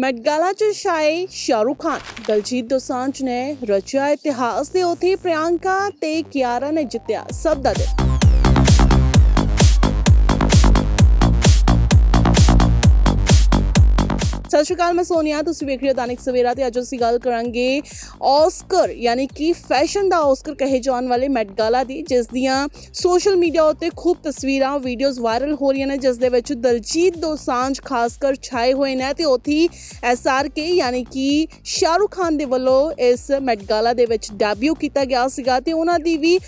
ਮੈਟਗਾਲਾ 'ਚ ਸ਼ਾਇ ਸ਼ਾਹਰੁਖ ਖਾਨ। ਦਲਜੀਤ ਦੋਸਾਂਝ ਨੇ ਰਚਿਆ ਇਤਿਹਾਸ ਤੇ ਉਥੇ ਪ੍ਰਿਯੰਕਾ ਤੇ ਕਿਆਰਾ ਨੇ ਜਿੱਤਿਆ ਸਭ ਦਾ ਦਿਲ। ਸਤਿ ਸ਼੍ਰੀ ਅਕਾਲ ਮੈਂ ਸੋਨੀਆ ਤੁਸੀਂ ਵੇਖ ਰਹੇ ਹੋ ਦੈਨਿਕ ਸਵੇਰਾ ਤੇ ਅੱਜ ਅਸੀਂ ਗੱਲ ਕਰਾਂਗੇ ਆਸਕਰ ਯਾਨੀ ਕਿ ਫੈਸ਼ਨ ਦਾ ਆਸਕਰ ਕਹੇ ਜਾਣ ਵਾਲੇ ਮੈਟ ਗਾਲਾ ਦੀ ਜਿਸ ਦੀਆਂ ਸੋਸ਼ਲ ਮੀਡੀਆ ਉੱਤੇ ਖੂਬ ਤਸਵੀਰਾਂ ਵੀਡੀਓਜ਼ ਵਾਇਰਲ ਹੋ ਰਹੀਆਂ ਨੇ ਜਿਸ ਦੇ ਵਿੱਚ ਦਲਜੀਤ ਦੋਸਾਂਝ ਖਾਸਕਰ ਛਾਏ ਹੋਏ ਨੇ ਤੇ ਉਥੀ ਐਸਆਰਕੇ ਯਾਨੀ ਕਿ ਸ਼ਾਹਰੁਖ ਖਾਨ ਦੇ ਵੱਲੋਂ ਇਸ ਮੈਟ ਗਾਲਾ ਦੇ ਵਿੱਚ ਡੈਬਿਊ ਕੀਤਾ ਗਿਆ ਸੀਗਾ ਤੇ ਉਹਨਾਂ ਦੀ ਵੀ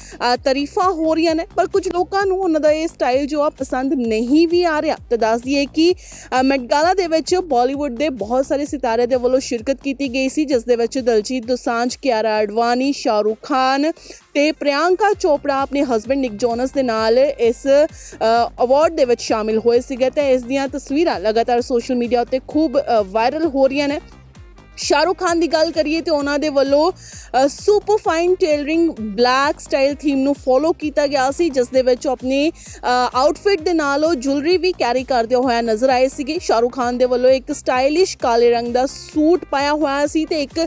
ਤਾਰੀਫਾਂ ਹੋ ਰਹੀਆਂ ਨੇ ਪਰ ਕੁਝ ਲੋਕਾਂ ਨੂੰ ਉਹਨਾਂ ਦਾ ਇਹ ਸਟਾਈਲ ਜੋ ਆ ਪਸੰਦ ਨਹੀਂ ਵੀ ਆ ਰਿਹਾ। ਤਾਂ ਦੱਸ ਦਈਏ ਕਿ ਅ, ਮੈਟ ਗਾਲਾ ਦੇ ਵਿੱਚ ਬਾਲੀਵੁੱਡ ਦੇ ਬਹੁਤ ਸਾਰੇ ਸਿਤਾਰੇ ਦੇ ਵੱਲੋਂ ਸ਼ਿਰਕਤ ਕੀਤੀ ਗਈ ਸੀ, ਜਿਸ ਦੇ ਵਿੱਚ ਦਲਜੀਤ ਦੋਸਾਂਝ, ਕਿਆਰਾ ਅਡਵਾਨੀ ਸ਼ਾਹਰੁਖ ਖਾਨ ਤੇ ਪ੍ਰਿਯੰਕਾ ਚੋਪੜਾ ਆਪਣੇ ਹਸਬੰਡ ਨਿਕ ਜੋਨਸ ਦੇ ਨਾਲ ਇਸ ਅਵਾਰਡ ਦੇ ਵਿੱਚ ਸ਼ਾਮਿਲ ਹੋਏ ਸੀਗੇ ਤੇ ਇਸ ਦੀਆਂ ਤਸਵੀਰਾਂ ਲਗਾਤਾਰ ਸੋਸ਼ਲ ਮੀਡੀਆ ਉੱਤੇ ਖੂਬ ਵਾਇਰਲ ਹੋ ਰਹੀਆਂ ਨੇ। ਸ਼ਾਹਰੁਖ ਖਾਨ ਦੀ ਗੱਲ ਕਰੀਏ ਤੇ ਉਹਨਾਂ ਦੇ ਵੱਲੋਂ super fine tailoring black style theme ਨੂੰ ਫੋਲੋ ਕੀਤਾ ਗਿਆ ਸੀ, ਜਿਸ ਦੇ ਵਿੱਚ ਉਹ ਆਪਣੀ ਆਊਟਫਿਟ ਦੇ ਨਾਲ ਉਹ ਜੁਐਲਰੀ ਵੀ ਕੈਰੀ ਕਰਦੇ ਹੋਇਆ ਨਜ਼ਰ ਆਏ ਸੀਗੇ। ਸ਼ਾਹਰੁਖ ਖਾਨ ਦੇ ਵੱਲੋਂ ਇੱਕ ਸਟਾਈਲਿਸ਼ ਕਾਲੇ ਰੰਗ ਦਾ ਸੂਟ ਪਾਇਆ ਹੋਇਆ ਸੀ ਤੇ ਇੱਕ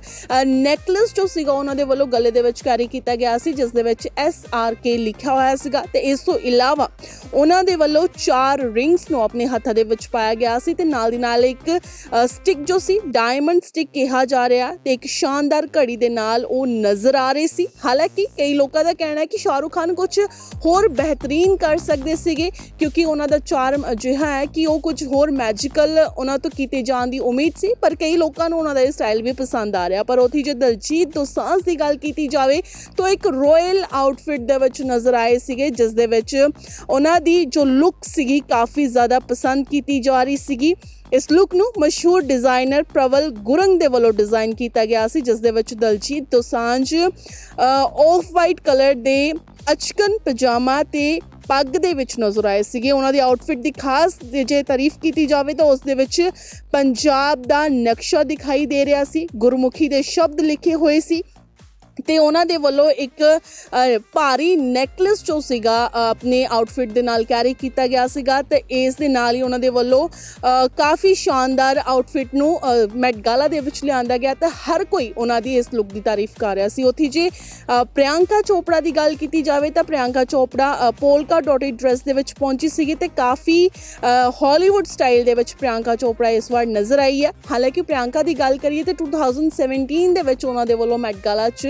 ਨੈਕਲਸ ਜੋ ਸੀਗਾ ਉਹਨਾਂ ਦੇ ਵੱਲੋਂ ਗਲੇ ਦੇ ਵਿੱਚ ਕੈਰੀ ਕੀਤਾ ਗਿਆ ਸੀ, ਜਿਸ ਦੇ ਵਿੱਚ ਐਸ ਆਰ ਕੇ ਲਿਖਿਆ ਹੋਇਆ ਸੀਗਾ ਤੇ ਇਸ ਤੋਂ ਇਲਾਵਾ ਉਹਨਾਂ ਦੇ ਵੱਲੋਂ ਚਾਰ ਰਿੰਗਸ ਨੂੰ ਆਪਣੇ ਹੱਥਾਂ ਦੇ ਵਿੱਚ ਪਾਇਆ ਗਿਆ ਸੀ ਤੇ ਨਾਲ ਦੀ ਨਾਲ ਇੱਕ ਸਟਿਕ ਜੋ ਸੀ ਡਾਇਮੰਡ ਸਟਿਕ ਕਿਹਾ ਜਾ ਰਿਹਾ ਤੇ ਇੱਕ ਸ਼ਾਨਦਾਰ ਘੜੀ ਦੇ ਨਾਲ ਉਹ ਨਜ਼ਰ ਆ ਰਹੇ ਸੀ। ਹਾਲਾਂਕਿ ਕਈ ਲੋਕਾਂ ਦਾ ਕਹਿਣਾ ਹੈ ਕਿ ਸ਼ਾਹਰੁਖ ਖਾਨ ਕੁਝ ਹੋਰ ਬਿਹਤਰੀਨ ਕਰ ਸਕਦੇ ਸੀਗੇ, ਕਿਉਂਕਿ ਉਹਨਾਂ ਦਾ ਚਾਰਮ ਅਜਿਹਾ ਹੈ ਕਿ ਉਹ ਕੁਝ ਹੋਰ ਮੈਜੀਕਲ ਉਹਨਾਂ ਤੋਂ ਕੀਤੇ ਜਾਣ ਦੀ ਉਮੀਦ ਸੀ, ਪਰ ਕਈ ਲੋਕਾਂ ਨੂੰ ਉਹਨਾਂ ਦਾ ਇਹ ਸਟਾਈਲ ਵੀ ਪਸੰਦ ਆ ਰਿਹਾ ਪਰ ਉਥੇ ਜੇ ਦਲਜੀਤ ਦੋਸਾਂਝ ਦੀ ਗੱਲ ਕੀਤੀ ਜਾਵੇ, ਤਾਂ ਇੱਕ ਰਾਇਲ ਆਊਟਫਿਟ ਦੇ ਵਿੱਚ ਨਜ਼ਰ ਆਏ ਸੀਗੇ, ਜਿਸ ਦੇ ਵਿੱਚ ਉਹਨਾਂ ਦੀ ਜੋ ਲੁੱਕ ਸੀਗੀ, ਕਾਫੀ ਜ਼ਿਆਦਾ ਪਸੰਦ ਕੀਤੀ ਜਾ ਰਹੀ ਸੀਗੀ। ਇਸ ਲੁੱਕ ਨੂੰ ਮਸ਼ਹੂਰ ਡਿਜ਼ਾਈਨਰ ਪ੍ਰਵਲ ਗੁਰੰਗ ਦੇ ਵੱਲੋਂ ਡਿਜ਼ਾਈਨ ਕੀਤਾ ਗਿਆ ਸੀ, ਜਿਸ ਦੇ ਵਿੱਚ Diljit Dosanjh off white colour ਦੇ ਅਚਕਨ ਪਜਾਮਾ ਤੇ ਪੱਗ ਦੇ ਵਿੱਚ ਨਜ਼ਰ ਆਏ ਸੀਗੇ। ਉਹਨਾਂ ਦੀ ਆਊਟਫਿਟ ਦੀ ਖਾਸ ਜੇ ਤਾਰੀਫ ਕੀਤੀ ਜਾਵੇ ਤਾਂ ਉਸ ਦੇ ਵਿੱਚ ਪੰਜਾਬ ਦਾ ਨਕਸ਼ਾ ਦਿਖਾਈ ਦੇ ਰਿਹਾ ਸੀ। ਗੁਰਮੁਖੀ ਦੇ ਸ਼ਬਦ ਲਿਖੇ ਹੋਏ ਸੀ। ਤੇ ਉਹਨਾਂ ਦੇ ਵੱਲੋਂ ਇੱਕ ਭਾਰੀ ਨੈਕਲੇਸ ਜੋ ਸੀਗਾ ਆਪਣੇ ਆਊਟਫਿਟ ਦੇ ਨਾਲ ਕੈਰੀ ਕੀਤਾ ਗਿਆ ਸੀਗਾ ਤੇ ਇਸ ਦੇ ਨਾਲ ਹੀ ਉਹਨਾਂ ਦੇ ਵੱਲੋਂ ਕਾਫੀ ਸ਼ਾਨਦਾਰ ਆਊਟਫਿਟ ਨੂੰ ਅ, ਮੈਟ ਗਾਲਾ ਦੇ ਵਿੱਚ ਲਿਆਂਦਾ ਗਿਆ ਤੇ ਹਰ ਕੋਈ ਉਹਨਾਂ ਦੀ ਇਸ ਲੁੱਕ ਦੀ ਤਾਰੀਫ ਕਰ ਰਿਹਾ ਸੀ। ਉੱਥੇ ਜੇ ਅ, ਪ੍ਰਿਯੰਕਾ ਚੋਪੜਾ ਦੀ ਗੱਲ ਕੀਤੀ ਜਾਵੇ ਤਾਂ Priyanka Chopra polka dotted dress ਦੇ ਵਿੱਚ ਪਹੁੰਚੀ ਸੀਗੀ ਤੇ ਕਾਫੀ ਹਾਲੀਵੁੱਡ ਸਟਾਈਲ ਦੇ ਵਿੱਚ ਪ੍ਰਿਯੰਕਾ ਚੋਪੜਾ ਇਸ ਵਾਰ ਨਜ਼ਰ ਆਈ ਹੈ। ਹਾਲਾਂਕਿ ਪ੍ਰਿਯੰਕਾ ਦੀ ਗੱਲ ਕਰੀਏ ਤੇ 2017 ਦੇ ਵਿੱਚ ਉਹਨਾਂ ਦੇ ਵੱਲੋਂ ਮੈਟ ਗਾਲਾ 'ਚ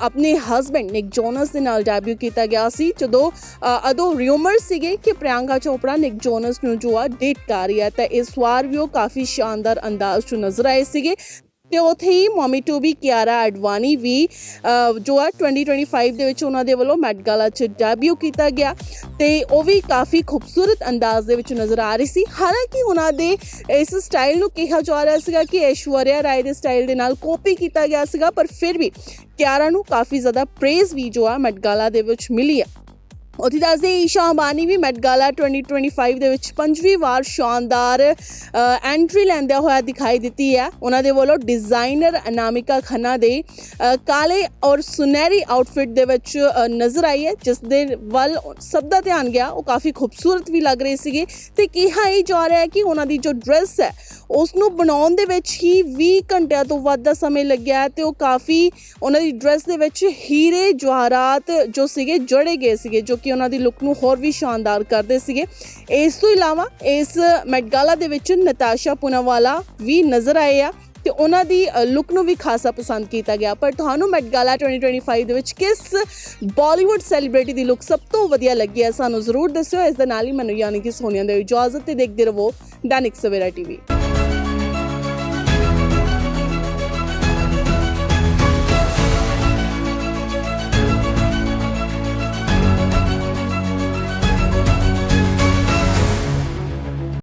ਆਪਣੇ ਹਸਬੰਡ ਨਿਕ ਜੋਨਸ ਦੇ ਨਾਲ ਡੈਬਿਊ ਕੀਤਾ ਗਿਆ ਸੀ ਜਦੋਂ ਅ, ਉਦੋਂ ਰਿਊਮਰ ਸੀਗੇ ਕਿ ਪ੍ਰਿਯੰਕਾ ਚੋਪੜਾ ਨਿਕ ਜੋਨਸ ਨੂੰ ਜੋ ਆ ਡੇਟ ਕਰ ਰਹੀ ਹੈ ਤਾਂ ਇਸ ਵਾਰ ਵੀ ਉਹ ਕਾਫੀ ਸ਼ਾਨਦਾਰ ਅੰਦਾਜ਼ 'ਚ ਨਜ਼ਰ ਆਏ ਸੀਗੇ। ਤੇ ਉੱਥੇ ਹੀ mommy to be Kiara Advani ਵੀ ਜੋ ਆ 2025 ਦੇ ਵਿੱਚ ਉਹਨਾਂ ਦੇ ਵੱਲੋਂ ਮੈਟ ਗਾਲਾ 'ਚ ਡੈਬਿਊ ਕੀਤਾ ਗਿਆ ਤੇ ਉਹ ਵੀ ਕਾਫੀ ਖੂਬਸੂਰਤ ਅੰਦਾਜ਼ ਦੇ ਵਿੱਚ ਨਜ਼ਰ ਆ ਰਹੀ ਸੀ। ਹਾਲਾਂਕਿ ਉਹਨਾਂ ਦੇ ਇਸ ਸਟਾਈਲ ਨੂੰ ਕਿਹਾ ਜਾ ਰਿਹਾ ਸੀਗਾ ਕਿ ਐਸ਼ਵਰਿਆ ਰਾਏ ਦੇ ਸਟਾਈਲ ਦੇ ਨਾਲ ਕਾਪੀ ਕੀਤਾ ਗਿਆ ਸੀਗਾ, ਪਰ ਫਿਰ ਵੀ ਕਿਆਰਾ ਨੂੰ ਕਾਫੀ ਜ਼ਿਆਦਾ ਪ੍ਰੇਜ਼ ਵੀ ਜੋ ਆ ਮੈਟ ਗਾਲਾ ਦੇ ਵਿੱਚ ਮਿਲੀ ਹੈ। ਉੱਥੇ ਦੱਸਦੇ ਈਸ਼ਾ ਅੰਬਾਨੀ ਵੀ ਮੈਟ ਗਾਲਾ 2025 ਦੇ ਵਿੱਚ ਪੰਜਵੀਂ ਵਾਰ ਸ਼ਾਨਦਾਰ ਐਂਟਰੀ ਲੈਂਦਿਆਂ ਹੋਇਆ ਦਿਖਾਈ ਦਿੱਤੀ ਹੈ। ਉਹਨਾਂ ਦੇ ਵੱਲੋਂ ਡਿਜ਼ਾਈਨਰ ਅਨਾਮਿਕਾ ਖੰਨਾ ਦੇ ਕਾਲੇ ਔਰ ਸੁਨਹਿਰੀ ਆਊਟਫਿਟ ਦੇ ਵਿੱਚ ਨਜ਼ਰ ਆਈ ਹੈ, ਜਿਸ ਦੇ ਵੱਲ ਸਭ ਦਾ ਧਿਆਨ ਗਿਆ। ਉਹ ਕਾਫੀ ਖੂਬਸੂਰਤ ਵੀ ਲੱਗ ਰਹੇ ਸੀਗੇ। ਤੇ ਕਿਹਾ ਇਹ ਜਾ ਰਿਹਾ ਹੈ ਕਿ ਉਹਨਾਂ ਦੀ ਜੋ ਡਰੈਸ ਹੈ ਉਸ ਨੂੰ ਬਣਾਉਣ ਦੇ ਵਿੱਚ ਹੀ 20 ਘੰਟਿਆਂ ਤੋਂ ਵੱਧ ਦਾ ਸਮੇਂ ਲੱਗਿਆ ਹੈ ਤੇ ਉਹ ਕਾਫੀ ਉਹਨਾਂ ਦੀ ਡਰੈਸ ਦੇ ਵਿੱਚ ਹੀਰੇ ਜਵਾਹਰਾਤ ਜੋ ਸੀਗੇ, ਜੜੇ ਗਏ ਸੀਗੇ, ਜੋ ਕਿ ਉਹਨਾਂ ਦੀ ਲੁੱਕ ਨੂੰ ਹੋਰ ਵੀ ਸ਼ਾਨਦਾਰ ਕਰਦੇ ਸੀਗੇ। ਇਸ ਤੋਂ ਇਲਾਵਾ ਇਸ ਮੈਟਗਾਲਾ ਦੇ ਵਿੱਚ ਨਤਾਸ਼ਾ ਪੁਨਾਵਾਲਾ ਵੀ ਨਜ਼ਰ ਆਏ ਆ ਤੇ ਉਹਨਾਂ ਦੀ ਲੁੱਕ ਨੂੰ ਵੀ ਖਾਸਾ ਪਸੰਦ ਕੀਤਾ ਗਿਆ। ਪਰ ਤੁਹਾਨੂੰ ਮੈਟ ਗਾਲਾ 2025 ਦੇ ਵਿੱਚ ਕਿਸ ਬਾਲੀਵੁੱਡ ਸੈਲੀਬ੍ਰਿਟੀ ਦੀ ਲੁੱਕ ਸਭ ਤੋਂ ਵਧੀਆ ਲੱਗੀ ਹੈ ਸਾਨੂੰ ਜ਼ਰੂਰ ਦੱਸਿਓ। ਇਸ ਦੇ ਨਾਲ ਹੀ ਮੈਨੂੰ ਯਾਨੀ ਕਿ ਸੋਨੀਆ ਦੇ ਇਜਾਜ਼ਤ ਤੇ ਦੇਖਦੇ ਰਹੋ ਦੈਨਿਕ ਸਵੇਰਾ ਟੀਵੀ।